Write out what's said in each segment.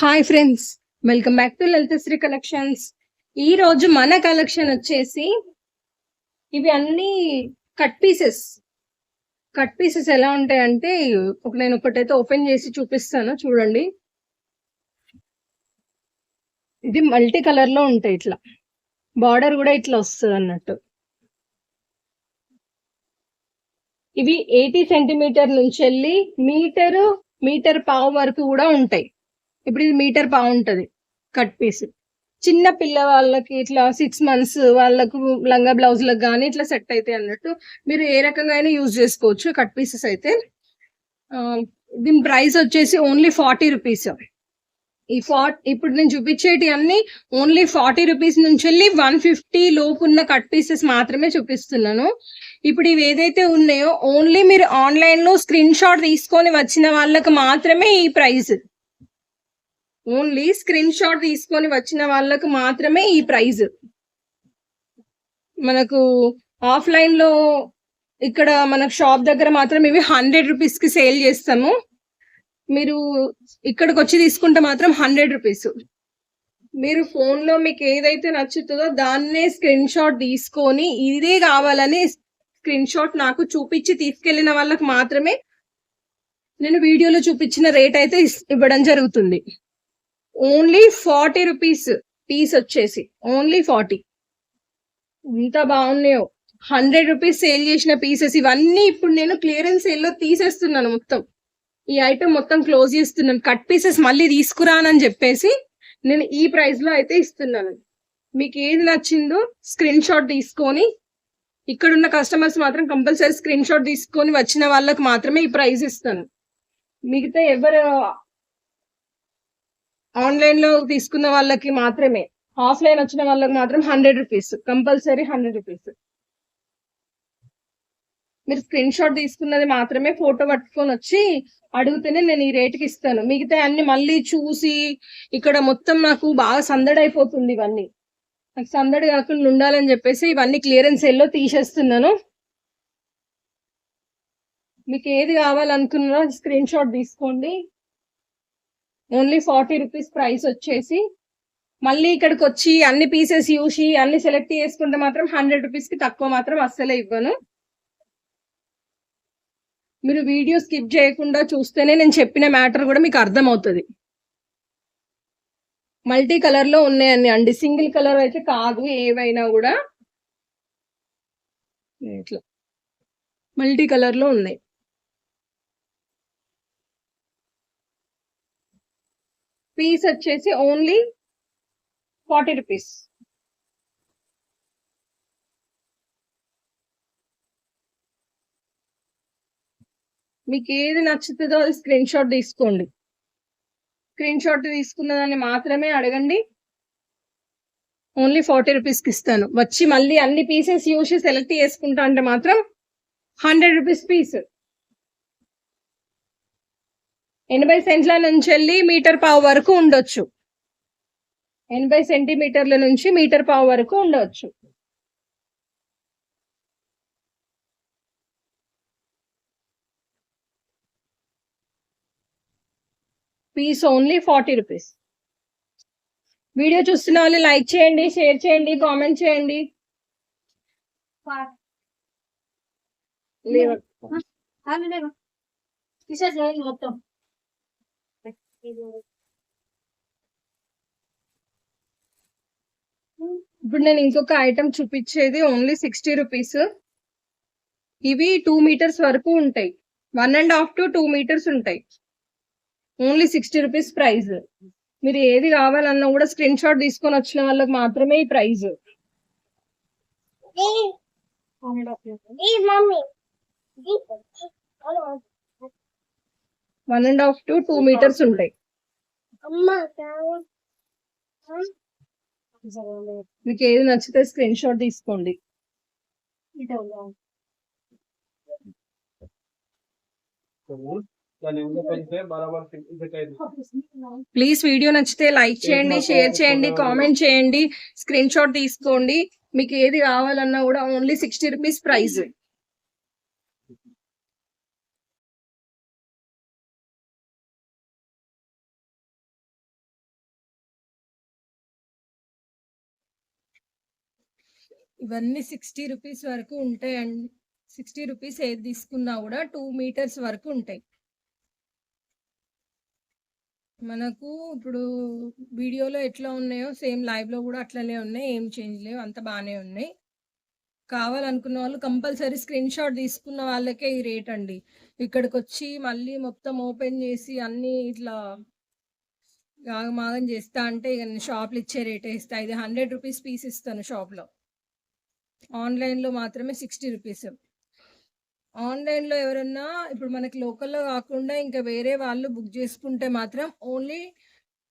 Hi friends welcome back to Lalithasri collections ఈ రోజు మన కలెక్షన్ వచ్చేసి ఇవి అన్ని కట్ పీసెస్ కట్ పీసెస్ ఎలా ఉంటాయంటే ఒక నేను ఒకటైతే ఓపెన్ చేసి చూపిస్తాను చూడండి. ఇది మల్టీ కలర్లో ఉంటాయి ఇట్లా. బార్డర్ కూడా ఇట్లా వస్తుంది అన్నట్టు. ఇవి ఎయిటీ సెంటీమీటర్ నుంచి వెళ్ళి మీటరు మీటర్ పావు వరకు కూడా ఉంటాయి. ఇప్పుడు ఇది మీటర్ బాగుంటుంది కట్ పీస్. చిన్న పిల్ల వాళ్ళకి ఇట్లా సిక్స్ మంత్స్ వాళ్ళకు లంగా బ్లౌజ్లకు కానీ ఇట్లా సెట్ అయితే అన్నట్టు మీరు ఏ రకంగా అయినా యూజ్ చేసుకోవచ్చు కట్ పీసెస్ అయితే. దీని ప్రైస్ వచ్చేసి ఓన్లీ ఫార్టీ రూపీస్ ఈ ఫార్ట్ ఇప్పుడు నేను చూపించేటి అన్ని ఓన్లీ ఫార్టీ రూపీస్ నుంచి వెళ్ళి వన్ ఫిఫ్టీ లోపు ఉన్న కట్ పీసెస్ మాత్రమే చూపిస్తున్నాను. ఇప్పుడు ఇవి ఏదైతే ఉన్నాయో ఓన్లీ మీరు ఆన్లైన్లో స్క్రీన్ షాట్ తీసుకొని వచ్చిన వాళ్ళకి మాత్రమే ఈ ప్రైస్. ఓన్లీ స్క్రీన్ షాట్ తీసుకొని వచ్చిన వాళ్ళకు మాత్రమే ఈ ప్రైజ్. మనకు ఆఫ్లైన్లో ఇక్కడ మన షాప్ దగ్గర మాత్రం ఇవి హండ్రెడ్ రూపీస్కి సేల్ చేస్తాము. మీరు ఇక్కడికి వచ్చి తీసుకుంటే మాత్రం హండ్రెడ్ రూపీస్. మీరు ఫోన్లో మీకు ఏదైతే నచ్చుతుందో దాన్నే స్క్రీన్ షాట్ తీసుకొని ఇదే కావాలని స్క్రీన్ షాట్ నాకు చూపించి తీసుకెళ్ళిన వాళ్ళకి మాత్రమే నేను వీడియోలో చూపించిన రేట్ అయితే ఇవ్వడం జరుగుతుంది. ఓన్లీ ఫార్టీ రూపీస్ పీస్ వచ్చేసి ఓన్లీ ఫార్టీ. ఇంత బాగున్నాయో. హండ్రెడ్ రూపీస్ సేల్ చేసిన పీసెస్ ఇవన్నీ ఇప్పుడు నేను క్లియరెన్స్ సేల్లో తీసేస్తున్నాను మొత్తం. ఈ ఐటమ్ మొత్తం క్లోజ్ చేస్తున్నాను. కట్ పీసెస్ మళ్ళీ తీసుకురానని చెప్పేసి నేను ఈ ప్రైస్లో అయితే ఇస్తున్నాను. మీకు ఏది నచ్చిందో స్క్రీన్ షాట్ తీసుకొని ఇక్కడ ఉన్న కస్టమర్స్ మాత్రం కంపల్సరీ స్క్రీన్ షాట్ తీసుకొని వచ్చిన వాళ్ళకి మాత్రమే ఈ ప్రైస్ ఇస్తాను. మిగతా ఎవరు ఆన్లైన్లో తీసుకున్న వాళ్ళకి మాత్రమే. ఆఫ్లైన్ వచ్చిన వాళ్ళకి మాత్రం hundred rupees. Compulsory hundred rupees. మీరు స్క్రీన్ షాట్ తీసుకున్నది మాత్రమే ఫోటో పట్టుకొని వచ్చి అడిగితేనే నేను ఈ రేట్కి ఇస్తాను. మిగతా అన్ని మళ్ళీ చూసి ఇక్కడ మొత్తం నాకు బాగా సందడి అయిపోతుంది ఇవన్నీ. నాకు సందడి కాకుండా ఉండాలని చెప్పేసి ఇవన్నీ క్లియరెన్స్ ఎల్లో తీసేస్తున్నాను. మీకు ఏది కావాలనుకున్నారో స్క్రీన్ షాట్ తీసుకోండి. ఓన్లీ ఫార్టీ రూపీస్ ప్రైస్ వచ్చేసి మళ్ళీ ఇక్కడికి వచ్చి అన్ని పీసెస్ చూసి అన్ని సెలెక్ట్ చేసుకుంటే మాత్రం హండ్రెడ్ రూపీస్కి తక్కువ మాత్రం అస్సలే ఇవ్వను. మీరు వీడియో స్కిప్ చేయకుండా చూస్తేనే నేను చెప్పిన మ్యాటర్ కూడా మీకు అర్థమవుతుంది. మల్టీ కలర్లో ఉన్నాయండి. అండి సింగిల్ కలర్ అయితే కాదు ఏవైనా కూడా. ఇట్లా. మల్టీ కలర్లో ఉన్నాయి. పీస్ వచ్చేసి ఓన్లీ ఫార్టీ రూపీస్ మీకు ఏది నచ్చుతుందో అది స్క్రీన్ షాట్ తీసుకోండి. స్క్రీన్ షాట్ తీసుకున్నదాన్ని మాత్రమే అడగండి. ఓన్లీ ఫార్టీ రూపీస్కి ఇస్తాను. వచ్చి మళ్ళీ అన్ని పీసెస్ చూసి సెలెక్ట్ చేసుకుంటా అంటే మాత్రం హండ్రెడ్ రూపీస్ పీస్ ఎనభై సెంట్ల నుంచి వెళ్ళి మీటర్ పావు వరకు ఉండొచ్చు. ఎనభై సెంటీమీటర్ల నుంచి మీటర్ పావు వరకు ఉండవచ్చు piece only forty rupees. Video చూస్తున్న వాళ్ళు లైక్ చేయండి షేర్ చేయండి కామెంట్ చేయండి. మొత్తం. ఇప్పుడు నేను ఇంకొక ఐటమ్ చూపించేది ఓన్లీ సిక్స్టీ రూపీస్ ఇవి టూ మీటర్స్ వరకు ఉంటాయి. One and half to two metres ఉంటాయి. ఓన్లీ సిక్స్టీ రూపీస్ ప్రైస్ మీరు ఏది కావాలన్నా కూడా స్క్రీన్ షాట్ తీసుకొని వచ్చిన వాళ్ళకి మాత్రమే ఈ mummy. One and half to two metres ఉంటాయి. మీకు ఏది నచ్చితే స్క్రీన్ షాట్ తీసుకోండి. ప్లీజ్ వీడియో నచ్చితే లైక్ చేయండి షేర్ చేయండి కామెంట్ చేయండి. స్క్రీన్ షాట్ తీసుకోండి. మీకు ఏది కావాలన్నా కూడా ఓన్లీ సిక్స్టీ రూపీస్ ప్రైస్ ఇవన్నీ సిక్స్టీ రూపీస్ వరకు ఉంటాయండి. సిక్స్టీ రూపీస్ ఏది తీసుకున్నా కూడా టూ మీటర్స్ వరకు ఉంటాయి. మనకు ఇప్పుడు వీడియోలో ఎట్లా ఉన్నాయో సేమ్ లైవ్లో కూడా అట్లనే ఉన్నాయి. ఏం చేంజ్ లేవు. అంత బాగానే ఉన్నాయి. కావాలనుకున్న వాళ్ళు కంపల్సరీ స్క్రీన్ షాట్ తీసుకున్న వాళ్ళకే ఈ రేట్ అండి. ఇక్కడికి వచ్చి మళ్ళీ మొత్తం ఓపెన్ చేసి అన్నీ ఇట్లా ఆగమాగం చేస్తా అంటే ఇక షాప్లు ఇచ్చే రేట్ ఇస్తా. ఇది హండ్రెడ్ రూపీస్ పీస్ ఇస్తాను షాప్లో. ఆన్లైన్లో మాత్రమే సిక్స్టీ రూపీస్. ఆన్లైన్లో ఎవరన్నా ఇప్పుడు మనకి లోకల్లో కాకుండా ఇంకా వేరే వాళ్ళు బుక్ చేసుకుంటే మాత్రం ఓన్లీ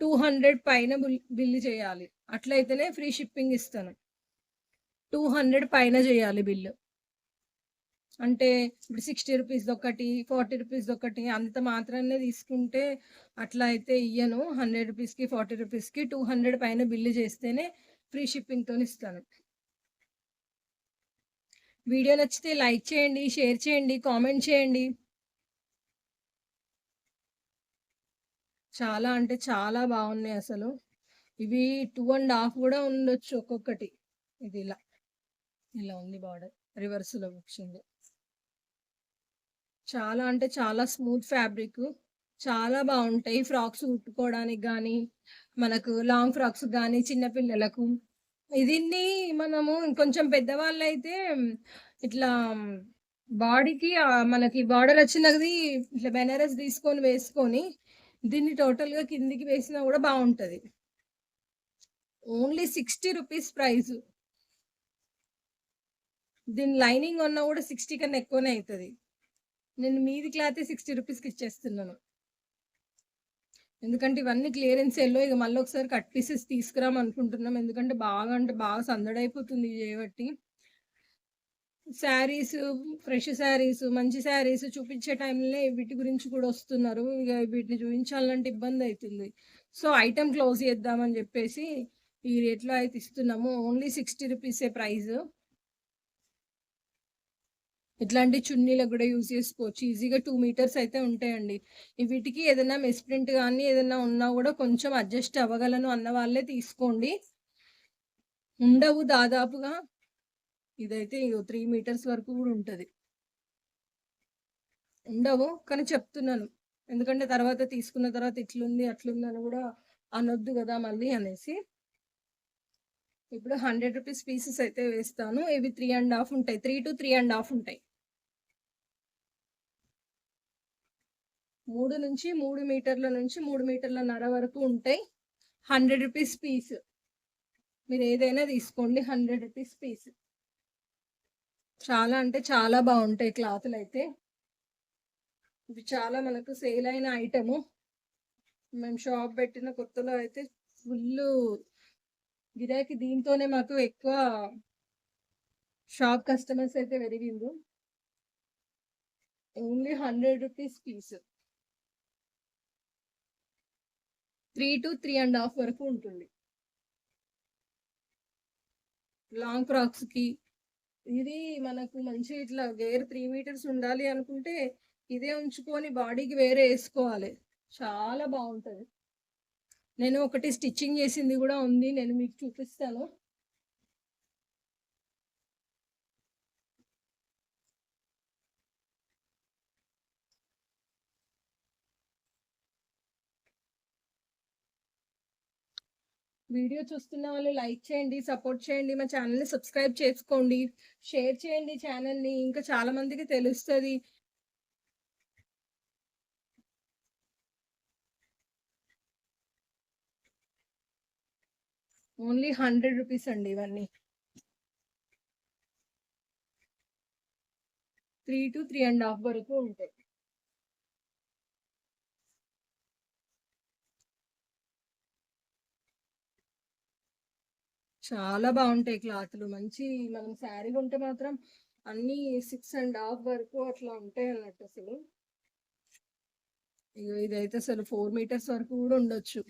టూ హండ్రెడ్ పైన బిల్ బిల్లు చేయాలి. అట్లయితేనే ఫ్రీ షిప్పింగ్ ఇస్తాను. టూ హండ్రెడ్ పైన చేయాలి బిల్లు అంటే ఇప్పుడు సిక్స్టీ రూపీస్ ఒకటి ఫార్టీ రూపీస్ ఒకటి అంత మాత్రమే తీసుకుంటే అట్లా అయితే ఇయ్యను. హండ్రెడ్ రూపీస్కి ఫార్టీ రూపీస్కి టూ హండ్రెడ్ పైన బిల్లు చేస్తేనే ఫ్రీ షిప్పింగ్తో ఇస్తాను. వీడియో నచ్చితే లైక్ చేయండి షేర్ చేయండి కామెంట్ చేయండి. చాలా అంటే చాలా బాగున్నాయి అసలు. ఇవి టూ అండ్ హాఫ్ కూడా ఉండొచ్చు ఒక్కొక్కటి. ఇది ఇలా. ఇలా ఉంది బార్డర్ రివర్స్లో వచ్చింది. చాలా అంటే చాలా స్మూత్ ఫ్యాబ్రిక్ చాలా బాగుంటాయి. ఫ్రాక్స్ కుట్టుకోవడానికి కానీ మనకు లాంగ్ ఫ్రాక్స్ కానీ చిన్నపిల్లలకు దీన్ని మనము ఇంకొంచెం పెద్దవాళ్ళు అయితే ఇట్లా బాడీకి మనకి బార్డర్ వచ్చినది ఇట్లా బెనారస్ తీసుకొని వేసుకొని దీన్ని టోటల్గా కిందికి వేసినా కూడా బాగుంటుంది. ఓన్లీ సిక్స్టీ రూపీస్ ప్రైస్ దీని లైనింగ్ ఉన్నా కూడా సిక్స్టీ కన్నా ఎక్కువనే అవుతుంది నేను మీది క్లాత్ సిక్స్టీ రూపీస్కి ఇచ్చేస్తున్నాను. ఎందుకంటే ఇవన్నీ క్లియరెన్స్ ఎల్లో ఇక మళ్ళీ ఒకసారి కట్ పీసెస్ తీసుకురాం అనుకుంటున్నాం. ఎందుకంటే బాగా అంటే బాగా సందడైపోతుంది అయిపోతుంది చేయబట్టి శారీస్ ఫ్రెష్ శారీస్ మంచి శారీస్ చూపించే టైంలో వీటి గురించి కూడా వస్తున్నారు. ఇక వీటిని చూపించాలంటే ఇబ్బంది అవుతుంది సో ఐటమ్ క్లోజ్ చేద్దామని చెప్పేసి ఈ రేట్లో అయితే ఇస్తున్నాము. ఓన్లీ సిక్స్టీ రూపీసే ప్రైస్ ఇట్లాంటి చున్నీలకు కూడా యూజ్ చేసుకోవచ్చు. ఈజీగా టూ మీటర్స్ అయితే ఉంటాయండి. వీటికి ఏదైనా మిస్ప్రింట్ కానీ ఏదైనా ఉన్నా కూడా కొంచెం అడ్జస్ట్ అవ్వగలను అన్న వాళ్ళే తీసుకోండి. ఉండవు దాదాపుగా. ఇదైతే త్రీ మీటర్స్ వరకు కూడా ఉంటుంది. ఉండవు కానీ చెప్తున్నాను. ఎందుకంటే తర్వాత తీసుకున్న తర్వాత ఇట్లుంది అట్లుంది అని కూడా అనొద్దు కదా మళ్ళీ అనేసి. ఇప్పుడు హండ్రెడ్ రూపీస్ పీసెస్ అయితే వేస్తాను. ఇవి త్రీ అండ్ హాఫ్ ఉంటాయి. Three to three and half ఉంటాయి. మూడు నుంచి మూడు మీటర్ల నుంచి మూడు మీటర్ల నర వరకు ఉంటాయి. Hundred rupees piece. మీరు ఏదైనా తీసుకోండి హండ్రెడ్ రూపీస్ పీస్. చాలా అంటే చాలా బాగుంటాయి క్లాతులు అయితే. ఇవి చాలా మనకు సేల్ అయిన ఐటము. మేము షాప్ పెట్టిన కొత్తలో అయితే ఫుల్ గిరాకీ దీంతోనే మాకు ఎక్కువ షాప్ కస్టమర్స్ అయితే పెరిగింది only hundred rupees piece. Three to three and half వరకు ఉంటుంది. లాంగ్ ఫ్రాక్స్కి. ఇది మనకు మంచి ఇట్లా గేర్ త్రీ మీటర్స్ ఉండాలి అనుకుంటే ఇదే ఉంచుకొని బాడీకి వేరే వేసుకోవాలి. చాలా బాగుంటుంది. నేను ఒకటి స్టిచ్చింగ్ చేసింది కూడా ఉంది. నేను మీకు చూపిస్తాను. వీడియో చూస్తున్న వాళ్ళు లైక్ చేయండి సపోర్ట్ చేయండి మా ఛానల్ని సబ్స్క్రైబ్ చేసుకోండి షేర్ చేయండి ఛానల్ని ఇంకా చాలా మందికి తెలుస్తుంది. ఓన్లీ హండ్రెడ్ రూపీస్ అండి ఇవన్నీ. Three to three and half వరకు ఉంటాయి. చాలా బాగుంటాయి క్లాత్లు. మంచి మనం శారీ ఉంటే మాత్రం అన్ని సిక్స్ అండ్ హాఫ్ వరకు అట్లా ఉంటాయి అన్నట్టు అసలు. ఇగో ఇదైతే అసలు ఫోర్ మీటర్స్ వరకు కూడా ఉండొచ్చు.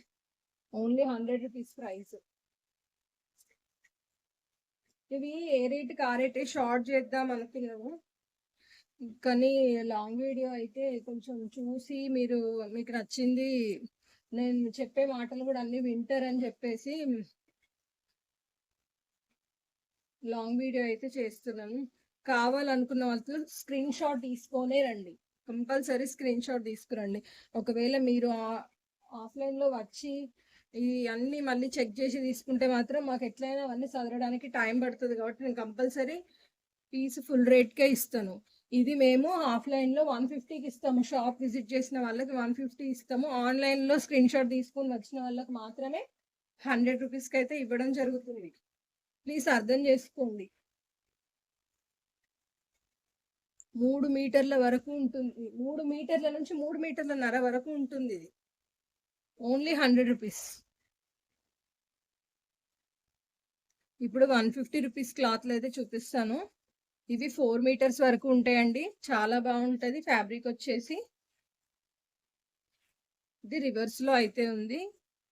Only hundred rupees price. ఇవి ఏ రేట్ ఆ రేటే షార్ట్ చేద్దాం అనుకున్నాము. కానీ లాంగ్ వీడియో అయితే కొంచెం చూసి మీరు మీకు నచ్చింది నేను చెప్పే మాటలు కూడా అన్ని వింటారని చెప్పేసి లాంగ్ వీడియో అయితే చేస్తున్నాను. కావాలనుకున్న వాళ్ళు స్క్రీన్ షాట్ తీసుకోనే రండి. కంపల్సరీ స్క్రీన్ షాట్ తీసుకురండి. ఒకవేళ మీరు ఆఫ్లైన్లో వచ్చి ఈ అన్నీ మళ్ళీ చెక్ చేసి తీసుకుంటే మాత్రం మాకు ఎట్లయినా అవన్నీ చదవడానికి టైం పడుతుంది కాబట్టి నేను కంపల్సరీ పీస్ ఫుల్ రేట్కే ఇస్తాను. ఇది మేము ఆఫ్లైన్లో వన్ ఫిఫ్టీకి ఇస్తాము. షాప్ విజిట్ చేసిన వాళ్ళకి వన్ ఫిఫ్టీ ఇస్తాము. ఆన్లైన్లో స్క్రీన్ షాట్ తీసుకొని వచ్చిన వాళ్ళకి మాత్రమే హండ్రెడ్ రూపీస్కి అయితే ఇవ్వడం జరుగుతుంది. ప్లీజ్ అర్థం చేసుకోండి. మూడు మీటర్ల వరకు ఉంటుంది. మూడు మీటర్ల నుంచి మూడు మీటర్ల నర వరకు ఉంటుంది ఇది. ఓన్లీ హండ్రెడ్ రూపీస్ ఇప్పుడు వన్ ఫిఫ్టీ రూపీస్ క్లాత్లు అయితే చూపిస్తాను. ఇవి ఫోర్ మీటర్స్ వరకు ఉంటాయండి. చాలా బాగుంటుంది. ఫ్యాబ్రిక్ వచ్చేసి ఇది రివర్స్లో అయితే ఉంది.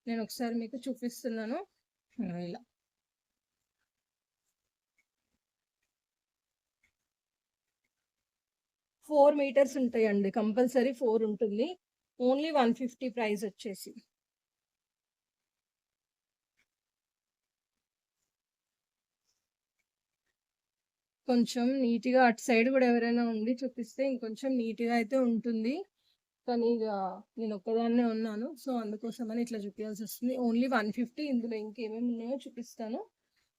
నేను ఒకసారి మీకు చూపిస్తున్నాను. ఇలా. ఫోర్ మీటర్స్ ఉంటాయండి కంపల్సరీ ఫోర్ ఉంటుంది. ఓన్లీ వన్ ఫిఫ్టీ ప్రైస్ వచ్చేసి. కొంచెం నీట్గా అటు సైడ్ కూడా ఎవరైనా ఉండి చూపిస్తే ఇంకొంచెం నీట్గా అయితే ఉంటుంది. కానీ ఇక నేను ఒక్కదాన్నే ఉన్నాను సో అందుకోసమని ఇట్లా చూపించాల్సి వస్తుంది. ఓన్లీ వన్ ఫిఫ్టీ ఇందులో ఇంకేమేమి ఉన్నాయో చూపిస్తాను.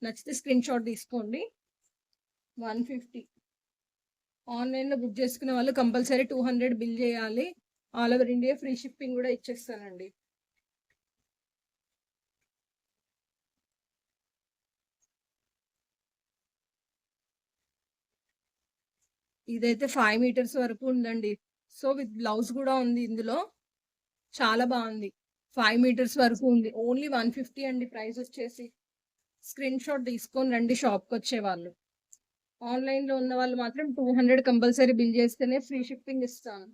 నచ్చితే స్క్రీన్ షాట్ తీసుకోండి. One fifty. ఆన్లైన్లో బుక్ చేసుకునే వాళ్ళు కంపల్సరీ టూ హండ్రెడ్ బిల్ చేయాలి. All over India free shipping కూడా ఇచ్చేస్తానండి. ఇదైతే ఫైవ్ మీటర్స్ వరకు ఉందండి. సో విత్ బ్లౌజ్ కూడా ఉంది ఇందులో. చాలా బాగుంది. ఫైవ్ మీటర్స్ వరకు ఉంది. ఓన్లీ వన్ ఫిఫ్టీ అండి ప్రైస్ వచ్చేసి. స్క్రీన్ షాట్ తీసుకొని రండి షాప్కి వచ్చేవాళ్ళు. ఆన్లైన్లో ఉన్న వాళ్ళు మాత్రం టూ హండ్రెడ్ కంపల్సరీ బిల్ చేస్తేనే ఫ్రీ షిప్పింగ్ ఇస్తాను.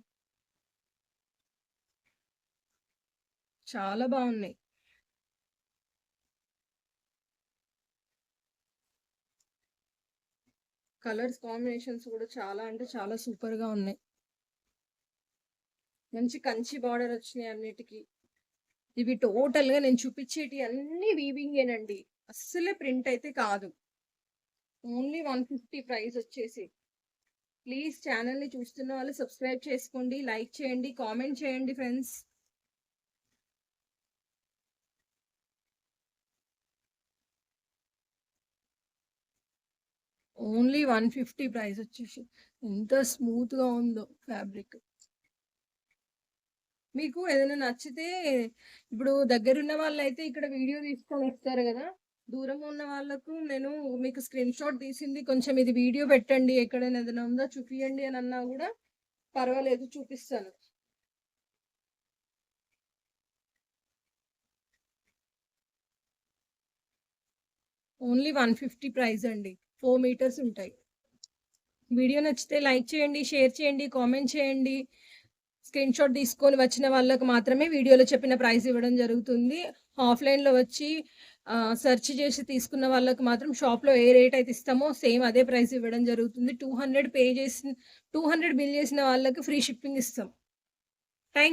చాలా బాగున్నాయి. కలర్స్ కాంబినేషన్స్ కూడా చాలా అంటే చాలా సూపర్గా ఉన్నాయి. మంచి కంచి బార్డర్ వచ్చినాయి అన్నిటికీ. ఇవి టోటల్గా నేను చూపించేటి అన్ని వీవింగేనండి అస్సలే ప్రింట్ అయితే కాదు. ఓన్లీ వన్ ఫిఫ్టీ ప్రైస్ వచ్చేసి. ప్లీజ్ ఛానల్ని చూస్తున్న వాళ్ళు సబ్స్క్రైబ్ చేసుకోండి లైక్ చేయండి కామెంట్ చేయండి friends. Only one fifty price వచ్చేసి. ఎంత స్మూత్గా ఉందో ఫ్యాబ్రిక్. మీకు ఏదైనా నచ్చితే ఇప్పుడు దగ్గరున్న వాళ్ళు అయితే ఇక్కడ వీడియో తీసుకొని వస్తారు కదా. దూరం ఉన్న వాళ్ళకు నేను మీకు స్క్రీన్ షాట్ తీసింది. కొంచెం ఇది వీడియో పెట్టండి. ఎక్కడైనా ఏదైనా ఉందా చూపియండి అని అన్నా కూడా పర్వాలేదు చూపిస్తాను. ఓన్లీ వన్ ఫిఫ్టీ ప్రైస్ అండి. ఫోర్ మీటర్స్ ఉంటాయి. వీడియో నచ్చితే లైక్ చేయండి షేర్ చేయండి కామెంట్ చేయండి. స్క్రీన్ షాట్ తీసుకొని వచ్చిన వాళ్ళకు మాత్రమే వీడియోలో చెప్పిన ప్రైస్ ఇవ్వడం జరుగుతుంది. ఆఫ్లైన్లో వచ్చి సెర్చ్ చేసి తీసుకున్న వాళ్ళకి మాత్రం షాప్లో ఏ రేట్ అయితే ఇస్తామో సేమ్ అదే ప్రైస్ ఇవ్వడం జరుగుతుంది. టూ హండ్రెడ్ పే చేసిన టూ హండ్రెడ్ బిల్ చేసిన వాళ్ళకి ఫ్రీ షిప్పింగ్ ఇస్తాం. థ్యాంక్